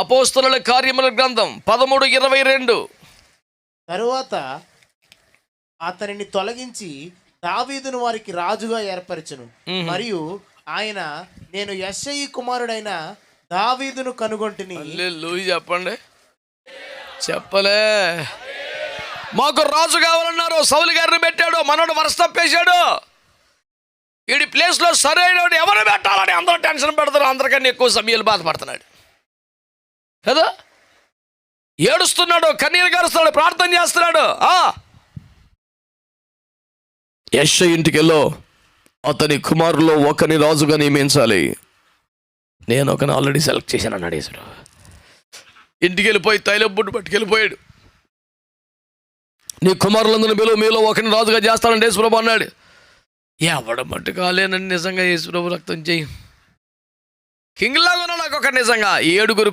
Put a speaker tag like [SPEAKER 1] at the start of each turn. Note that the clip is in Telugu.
[SPEAKER 1] అపోస్తుల కార్యముల గ్రంథం పదమూడు ఇరవై రెండు.
[SPEAKER 2] తరువాత అతనిని తొలగించి దావీదును వారికి రాజుగా ఏర్పరచును. మరియు ఆయన నేను యశ్ఐ కుమారుడైన దావీదును కనుగొంటిని.
[SPEAKER 1] లూయి చెప్పండి. చెప్పలే. మాకు రాజు కావాలన్నారు సౌలు గారిని పెట్టాడు మనోడు వరుస తప్పేశాడు. వీడి ప్లేస్లో సరైన ఎవరు పెట్టాలని అందరూ టెన్షన్ పెడతారు అందరికన్నా ఎక్కువ సమయాలు బాధపడుతున్నాడు. కదా? ఏడుస్తున్నాడు కన్నీరు గారుస్తున్నాడు ప్రార్థన చేస్తున్నాడు. ఆ! యశ ఇంటికి వెళ్ళో. అతని కుమారులో ఒకని రాజుగా నియమించాలి. నేను ఒకని ఆల్రెడీ సెలెక్ట్ చేశాను అన్నాడు యేసుడు. ఇంటికి వెళ్ళిపోయి తైలం బుడ్డు పట్టుకెళ్ళిపోయాడు. నీ కుమారులందరిని పిలువ మీలో ఒకరిని రాజుగా చేస్తానంటే యేసుప్రభు అన్నాడు. ఎవడ మట్టు కాలేనని నిజంగా యేసుప్రభు రక్తం చేయి. కింగ్లాగా నాకు ఒక నిజంగా. ఏడుగురు